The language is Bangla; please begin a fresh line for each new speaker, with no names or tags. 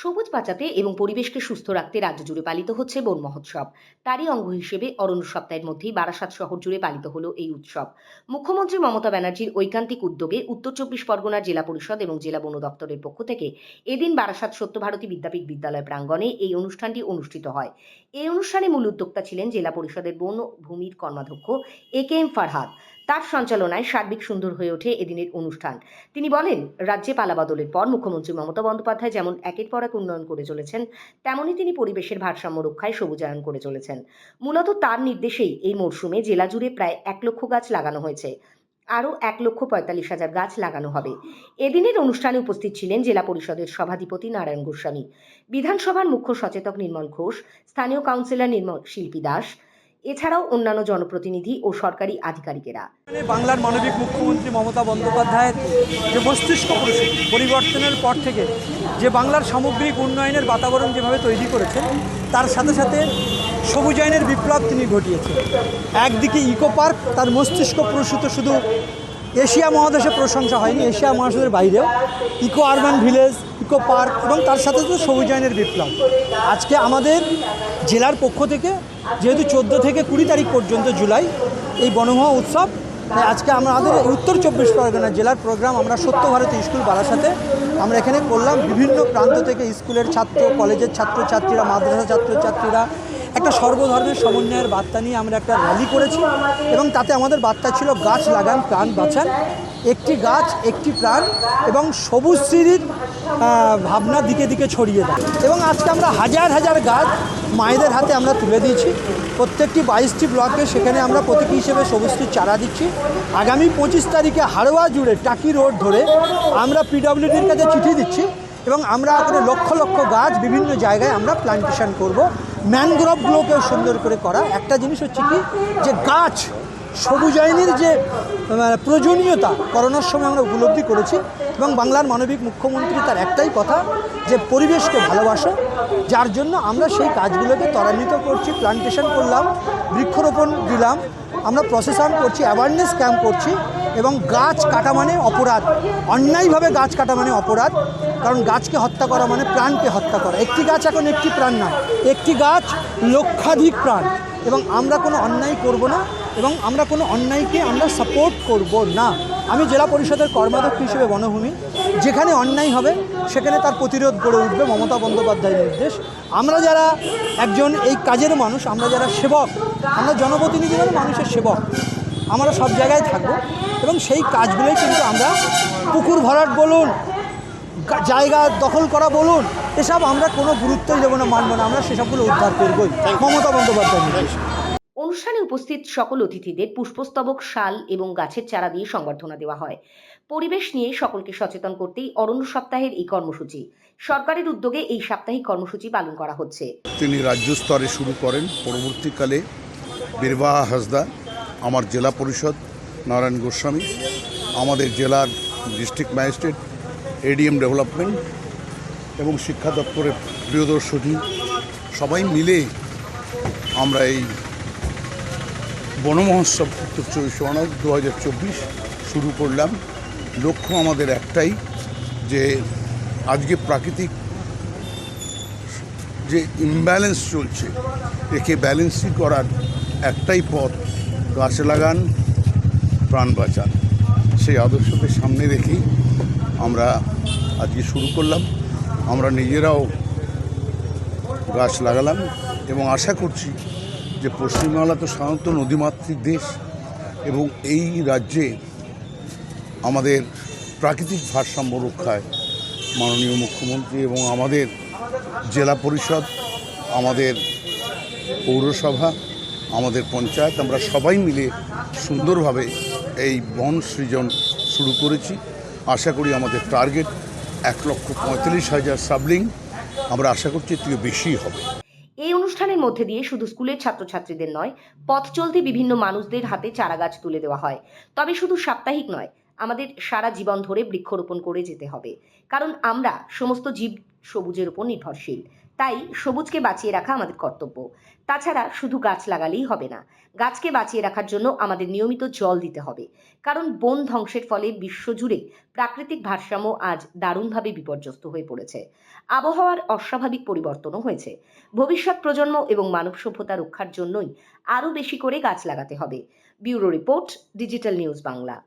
সবুজ বাঁচাতে এবং পরিবেশকে সুস্থ রাখতে রাজ্য জুড়ে পালিত হচ্ছে বন মহোৎসব। তারই অঙ্গ হিসেবে অরণ্য সপ্তাহের মধ্যেই বারাসাত শহর জুড়ে পালিত হলো এই উৎসব। মুখ্যমন্ত্রী মমতা ব্যানার্জির ঐকান্তিক উদ্যোগে উত্তর চব্বিশ পরগনার জেলা পরিষদ এবং জেলা বন দপ্তরের পক্ষ থেকে এদিন বারাসাত সত্যভারতী বিদ্যাপীঠ বিদ্যালয় প্রাঙ্গণে এই অনুষ্ঠানটি অনুষ্ঠিত হয়। এই অনুষ্ঠানে মূল উদ্যোক্তা ছিলেন জেলা পরিষদের বন ভূমির কর্মাধ্যক্ষ এ কে এম ফারহাদ। তার সঞ্চালনায় সার্বিক সুন্দর হয়ে ওঠে এদিনের অনুষ্ঠান। তিনি বলেন, রাজ্যে পালাবদলের পর মুখ্যমন্ত্রী মমতা বন্দ্যোপাধ্যায় যেমন একের পর এক উন্নয়ন করে চলেছেন, তেমনই তিনি পরিবেশের ভারসাম্য রক্ষায় সবুজায়ন করে চলেছেন। মূলত তার নির্দেশেই এই মরশুমে জেলা জুড়ে প্রায় এক লক্ষ গাছ লাগানো হয়েছে। আরও এক লক্ষ পঁয়তাল্লিশ হাজার গাছ লাগানো হবে। এদিনের অনুষ্ঠানে উপস্থিত ছিলেন জেলা পরিষদের সভাধিপতি নারায়ণ গোস্বামী, বিধানসভার মুখ্য সচেতক নির্মল ঘোষ, স্থানীয় কাউন্সিলর নির্মল শিল্পী দাস এছাড়াও অন্যান্য জনপ্রতিনিধি ও সরকারি আধিকারিকেরা।
বাংলার মানবিক মুখ্যমন্ত্রী মমতা বন্দ্যোপাধ্যায়ের যে মস্তিষ্ক পরিবর্তনের পর থেকে যে বাংলার সামগ্রিক উন্নয়নের বাতাবরণ যেভাবে তৈরি করেছে তার সাথে সাথে সবুজায়নের বিপ্লব তিনি ঘটিয়েছেন। একদিকে ইকো পার্ক, তার মস্তিষ্ক প্রসূত শুধু এশিয়া মহাদেশে প্রশংসা হয়নি, এশিয়া মহাদেশের বাইরেও। Eco urban village, eco park এবং তার সাথে সাথে সবুজায়নের বিপ্লব। আজকে আমাদের জেলার পক্ষ থেকে, যেহেতু চোদ্দ থেকে কুড়ি তারিখ পর্যন্ত জুলাই, এই বনমহা উৎসব, তাই আজকে আমাদের উত্তর চব্বিশ পরগনা জেলার প্রোগ্রাম আমরা সত্য ভারতী স্কুল বারাসাতে আমরা এখানে করলাম। বিভিন্ন প্রান্ত থেকে স্কুলের ছাত্র, কলেজের ছাত্রছাত্রীরা মাদ্রাসা ছাত্রছাত্রীরা একটা সর্বধর্মের সমন্বয়ের বার্তা নিয়ে আমরা একটা র্যালি করেছি এবং তাতে আমাদের বার্তা ছিল গাছ লাগান, প্রাণ বাঁচান। একটি গাছ, একটি প্রাণ এবং সবুজ শ্রীর ভাবনা দিকে দিকে ছড়িয়ে দেয়। এবং আজকে আমরা হাজার হাজার গাছ মায়েদের হাতে আমরা তুলে দিয়েছি। প্রত্যেকটি বাইশটি ব্লকে সেখানে আমরা প্রতীকী হিসেবে সবুজটির চারা দিচ্ছি। আগামী পঁচিশ তারিখে হাড়োয়া জুড়ে টাকি রোড ধরে আমরা পিডব্লিউডির কাছে চিঠি দিচ্ছি এবং আমরা করে লক্ষ লক্ষ গাছ বিভিন্ন জায়গায় আমরা প্লান্টেশন করব। ম্যানগ্রোভগুলোকেও সুন্দর করে করা। একটা জিনিস হচ্ছে কি, যে গাছ সবুজায়নের যে প্রয়োজনীয়তা, করোনার সময় আমরা উপলব্ধি করেছি এবং বাংলার মানবিক মুখ্যমন্ত্রী তার একটাই কথা, যে পরিবেশকে ভালোবাসো, যার জন্য আমরা সেই কাজগুলোকে ত্বরান্বিত করছি প্লান্টেশন করলাম, বৃক্ষরোপণ দিলাম, আমরা প্রসেসন করছি অ্যাওয়ারনেস ক্যাম্প করছি এবং গাছ কাটা মানে অপরাধ। অন্যায়ভাবে গাছ কাটা মানে অপরাধ, কারণ গাছকে হত্যা করা মানে প্রাণকে হত্যা করা। একটি গাছ এখন একটি প্রাণ না, একটি গাছ লক্ষাধিক প্রাণ। এবং আমরা কোনো অন্যায় করব না, এবং আমরা কোনো অন্যায়কে আমরা সাপোর্ট করব না। আমি জেলা পরিষদের কর্মাধ্যক্ষ হিসেবে বনভূমি, যেখানে অন্যায় হবে, সেখানে তার প্রতিরোধ গড়ে উঠবে মমতা বন্দ্যোপাধ্যায়ের নির্দেশ। আমরা যারা একজন এই কাজের মানুষ, আমরা যারা সেবক, আমরা জনপ্রতিনিধি মানে মানুষের সেবক, আমরা সব জায়গায় থাকব। সেই কাজগুলোই কিন্তু আমরা পুকুর ভরাট বলুন জায়গা দখল করা বলুন এসব আমরা কোনো গুরুত্বই দেবো না মানবো না আমরা সেসবগুলো উদ্ধার করবই। মমতা বন্দ্যোপাধ্যায়
অনুষ্ঠানে উপস্থিত সকল অতিথিদের পুষ্পস্তবক শাল এবং গাছের চারা দিয়ে সংবর্ধনা দেওয়া হয়। পরিবেশ নিয়ে সকলকে সচেতন করতেই অরণ্য সপ্তাহের এই কর্মসূচি। সরকারের উদ্যোগে এই সাপ্তাহিক কর্মসূচি পালন করা হচ্ছে।
তিনি রাজ্য স্তরে শুরু করেন। পরবর্তীকালে বীরবাহা হাসদা আমার জেলা পরিষদ নারায়ণ গোস্বামী, আমাদের জেলার ডিস্ট্রিক্ট ম্যাজিস্ট্রেট এডিএম ডেভেলপমেন্ট এবং শিক্ষা দপ্তরের প্রিয়দর্শনী, সবাই মিলে আমরা এই বনমহোৎসব উত্তর চব্বিশ পরগনা দু হাজার চব্বিশ শুরু করলাম। লক্ষ্য আমাদের একটাই যে আজকে প্রাকৃতিক যে ইমব্যালেন্স চলছে, একে ব্যালেন্সই করার একটাই পথ, গাছ লাগান প্রাণ বাঁচান। সেই আদর্শকে সামনে রেখেই আমরা আজকে শুরু করলাম। আমরা নিজেরাও গাছ লাগালাম এবং আশা করছি যে পশ্চিমবাংলা তো সাধারণত নদীমাতৃক দেশ এবং এই রাজ্যে আমাদের প্রাকৃতিক ভারসাম্য রক্ষায় মাননীয় মুখ্যমন্ত্রী এবং আমাদের জেলা পরিষদ, আমাদের পৌরসভা, আমাদের পঞ্চায়েত, আমরা সবাই মিলে সুন্দরভাবে এই বন সৃজন শুরু করেছি। আশা করি আমাদের টার্গেট এক লক্ষ পঁয়তাল্লিশ হাজার সাবলিং আমরা আশা করছি এর থেকে বেশি হবে।
এই অনুষ্ঠানের মধ্যে দিয়ে শুধু স্কুলের ছাত্রছাত্রীদের নয়, পথ চলতি বিভিন্ন মানুষদের হাতে চারা গাছ তুলে দেওয়া হয়। তবে শুধু সাপ্তাহিক নয়, আমাদের সারা জীবন ধরে বৃক্ষরোপণ করে যেতে হবে। কারণ আমরা সমস্ত জীব সবুজের উপর নির্ভরশীল। তাই সবুজকে বাঁচিয়ে রাখা আমাদের কর্তব্য। তাছাড়া শুধু গাছ লাগালেই হবে না, গাছকে বাঁচিয়ে রাখার জন্য আমাদের নিয়মিত জল দিতে হবে। কারণ বন ধ্বংসের ফলে বিশ্বজুড়ে প্রাকৃতিক ভারসাম্য আজ দারুণভাবে বিপর্যস্ত হয়ে পড়েছে। আবহাওয়ার অস্বাভাবিক পরিবর্তনও হয়েছে। ভবিষ্যৎ প্রজন্ম এবং মানব সভ্যতা রক্ষার জন্যই আরও বেশি করে গাছ লাগাতে হবে। Bureau report, digital news Bangla.